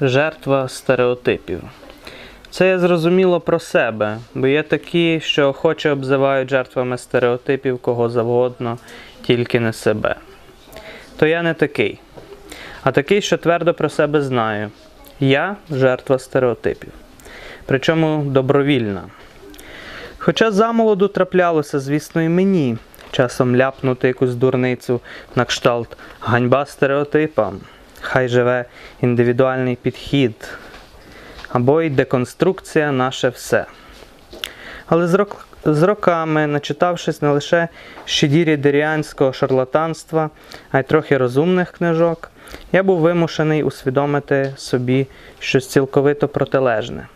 жертва стереотипів. Це я зрозуміло про себе, бо є такі, що охоче обзивають жертвами стереотипів кого завгодно, тільки не себе. То я не такий, а такий, що твердо про себе знаю. Я жертва стереотипів. Причому добровільна. Хоча замолоду траплялося, звісно, і мені часом ляпнути якусь дурницю на кшталт ганьба стереотипам, хай живе індивідуальний підхід, або й деконструкція наше все. Але з, рок... з роками, начитавшись не лише щедірі деріанського шарлатанства, а й трохи розумних книжок, я був вимушений усвідомити собі щось цілковито протилежне.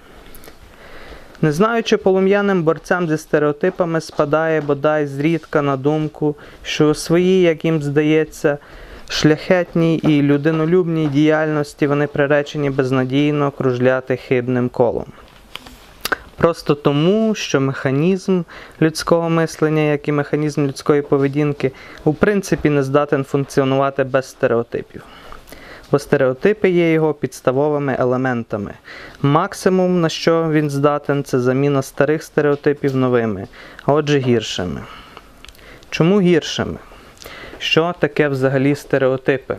Не знаю, чи полум'яним борцям зі стереотипами спадає бодай зрідка на думку, що у своїй, як їм здається, шляхетній і людинолюбній діяльності вони приречені безнадійно кружляти хибним колом. Просто тому, що механізм людського мислення, як і механізм людської поведінки, у принципі не здатен функціонувати без стереотипів. Бо стереотипи є його підставовими елементами. Максимум, на що він здатен, це заміна старих стереотипів новими, а отже гіршими. Чому гіршими? Що таке взагалі стереотипи?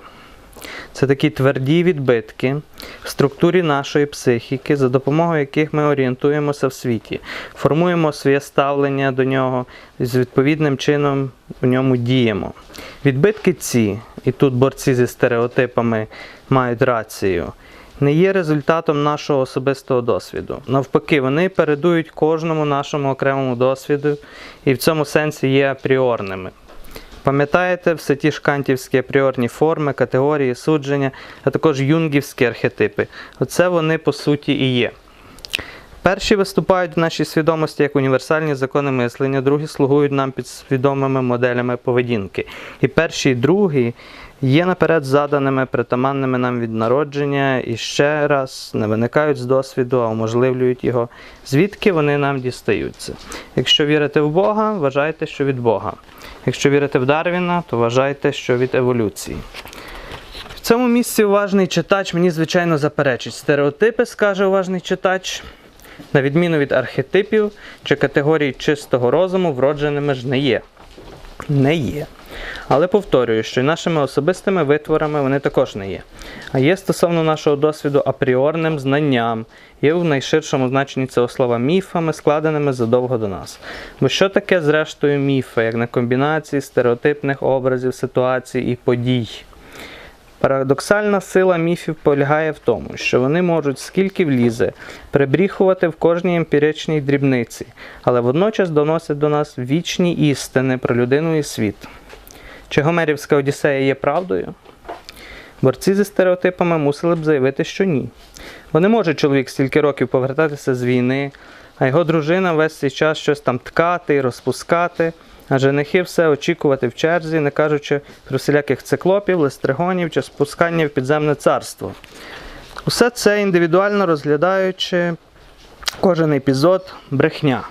Це такі тверді відбитки в структурі нашої психіки, за допомогою яких ми орієнтуємося в світі, формуємо своє ставлення до нього і з відповідним чином в ньому діємо. Відбитки ці, і тут борці зі стереотипами мають рацію, не є результатом нашого особистого досвіду. Навпаки, вони передують кожному нашому окремому досвіду і в цьому сенсі є апріорними. Пам'ятаєте все ті ж кантівські апріорні форми, категорії, судження, а також юнгівські архетипи. Оце вони по суті і є. Перші виступають в нашій свідомості як універсальні закони мислення, другі слугують нам підсвідомими моделями поведінки. І перші і другі є наперед заданими, притаманними нам від народження і ще раз не виникають з досвіду, а уможливлюють його. Звідки вони нам дістаються? Якщо вірите в Бога, вважайте, що від Бога. Якщо вірите в Дарвіна, то вважайте, що від еволюції. В цьому місці уважний читач мені, звичайно, заперечить. Стереотипи, скаже уважний читач, на відміну від архетипів чи категорій чистого розуму, вродженими ж не є. Не є. Але повторюю, що й нашими особистими витворами вони також не є. А є стосовно нашого досвіду апріорним знанням, є в найширшому значенні цього слова міфами, складеними задовго до нас. Бо що таке, зрештою, міфи, як на комбінації стереотипних образів, ситуацій і подій? Парадоксальна сила міфів полягає в тому, що вони можуть скільки влізе прибріхувати в кожній емпіричній дрібниці, але водночас доносять до нас вічні істини про людину і світ. Чи Гомерівська Одіссея є правдою? Борці зі стереотипами мусили б заявити, що ні. Бо не може чоловік стільки років повертатися з війни, а його дружина весь цей час щось там ткати розпускати, а женихи все очікувати в черзі, не кажучи про всіляких циклопів, листригонів чи спускання в підземне царство. Усе це індивідуально розглядаючи кожен епізод брехня.